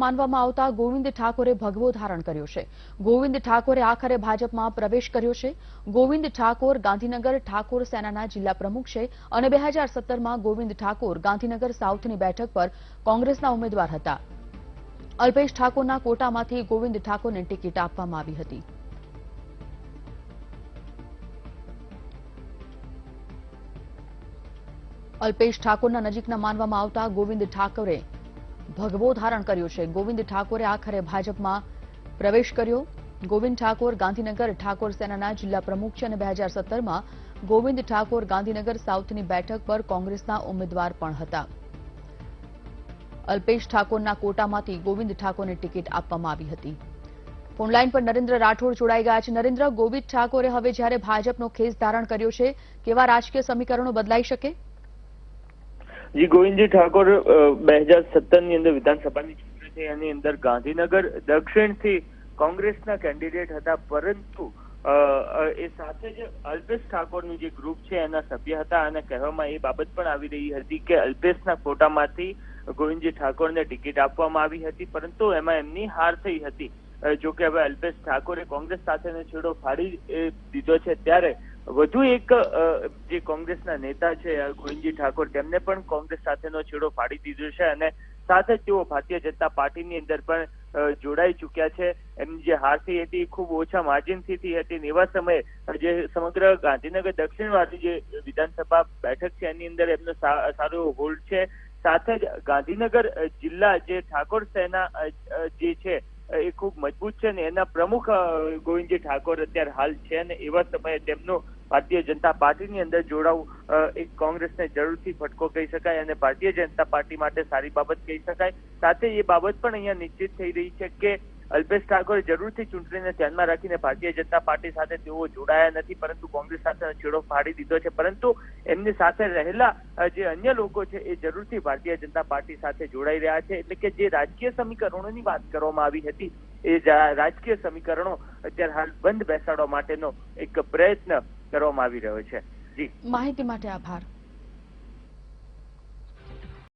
માનવામાં આવતા ગોવિંદ ઠાકોરે ભગવો ધારણ કર્યો છે. ગોવિંદ ઠાકોરે આખરે ભાજપમાં પ્રવેશ કર્યો છે. ગોવિંદ ઠાકોર ગાંધીનગર ઠાકોર સેનાના જિલ્લા પ્રમુખ છે અને બે હજાર ગોવિંદ ઠાકોર ગાંધીનગર સાઉથની બેઠક પર કોંગ્રેસના ઉમેદવાર હતા. અલ્પેશ ઠાકોરના કોટામાંથી ગોવિંદ ઠાકોરને ટિકિટ આપવામાં આવી હતી. અલ્પેશ ઠાકોરના નજીકના માનવામાં આવતા ગોવિંદ ઠાકોરે ભગવો ધારણ કર્યો છે. ગોવિંદ ઠાકોરે આખરે ભાજપમાં પ્રવેશ કર્યો. ગોવિંદ ઠાકોર ગાંધીનગર ઠાકોર સેનાના જિલ્લા પ્રમુખ છે અને બે હજાર ગોવિંદ ઠાકોર ગાંધીનગર સાઉથની બેઠક પર કોંગ્રેસના ઉમેદવાર પણ હતા. અલ્પેશ ઠાકોરના કોટામાંથી ગોવિંદ ઠાકોરને ટિકિટ આપવામાં આવી હતી. ફોનલાઈન પર નરેન્દ્ર રાઠોડ જોડાઈ ગયા છે. નરેન્દ્ર, ગોવિંદ ઠાકોરે હવે જ્યારે ભાજપનો ખેસ ધારણ કર્યો છે, કેવા રાજકીય સમીકરણો બદલાઈ શકે? જી, ગોવિંદજી ઠાકોર બે હજાર સત્તરની અંદર વિધાનસભાની ચૂંટણી થઈ એની અંદર ગાંધીનગર દક્ષિણથી કોંગ્રેસના કેન્ડિડેટ હતા, પરંતુ એ સાથે જ અલ્પેશ ઠાકોરનું જે ગ્રુપ છે એના સભ્ય હતા, અને કહેવામાં એ બાબત પણ આવી રહી હતી કે અલ્પેશના ફોટામાંથી ગોવિંદજી ઠાકોરને ટિકિટ આપવામાં આવી હતી, પરંતુ એમાં એમની હાર થઈ હતી. જો કે હવે અલ્પેશ ઠાકોરે કોંગ્રેસ સાથેનો છેડો ફાડી દીધો છે, ત્યારે વધુ એક જે કોંગ્રેસના નેતા છે ગોવિંદજી ઠાકોર, તેમને પણ કોંગ્રેસ સાથેનો છેડો ફાડી દીધો છે અને સાથે જ તેઓ ભારતીય જનતા પાર્ટીની અંદર પણ જોડાઈ ચૂક્યા છે. એમની જે હાર થઈ હતી ખૂબ ઓછા માર્જિનથી હતી ને એવા સમયે, જે સમગ્ર ગાંધીનગર દક્ષિણવાળી જે વિધાનસભા બેઠક છે, એની અંદર એમનો સારો એવો હોલ્ડ છે. સાથે જ ગાંધીનગર જિલ્લા જે ઠાકોર સેના જે છે એ ખૂબ મજબૂત છે ને એના પ્રમુખ ગોવિંદજી ઠાકોર અત્યારે હાલ છે અને એવા સમયે તેમનું ભારતીય જનતા પાર્ટીની અંદર જોડાવું એક કોંગ્રેસને જરૂરથી ફટકો કહી શકાય અને ભારતીય જનતા પાર્ટી માટે સારી બાબત કહી શકાય. સાથે એ બાબત પણ અહીંયા નિશ્ચિત થઈ રહી છે કે અલ્પેશ ઠાકોરે જરૂરથી ચૂંટણીને ધ્યાનમાં રાખીને ભારતીય જનતા પાર્ટી સાથે તેઓ જોડાયા નથી, પરંતુ કોંગ્રેસ સાથે છેડો ફાડી દીધો છે. પરંતુ એમની સાથે રહેલા જે અન્ય લોકો છે એ જરૂરથી ભારતીય જનતા પાર્ટી સાથે જોડાઈ રહ્યા છે. એટલે કે જે રાજકીય સમીકરણોની વાત કરવામાં આવી હતી, એ રાજકીય સમીકરણો અત્યારે હાલ બંધ બેસાડવા માટેનો એક પ્રયત્ન કરવામાં આવી રહ્યો છે. જી. માહિતી માટે આભાર.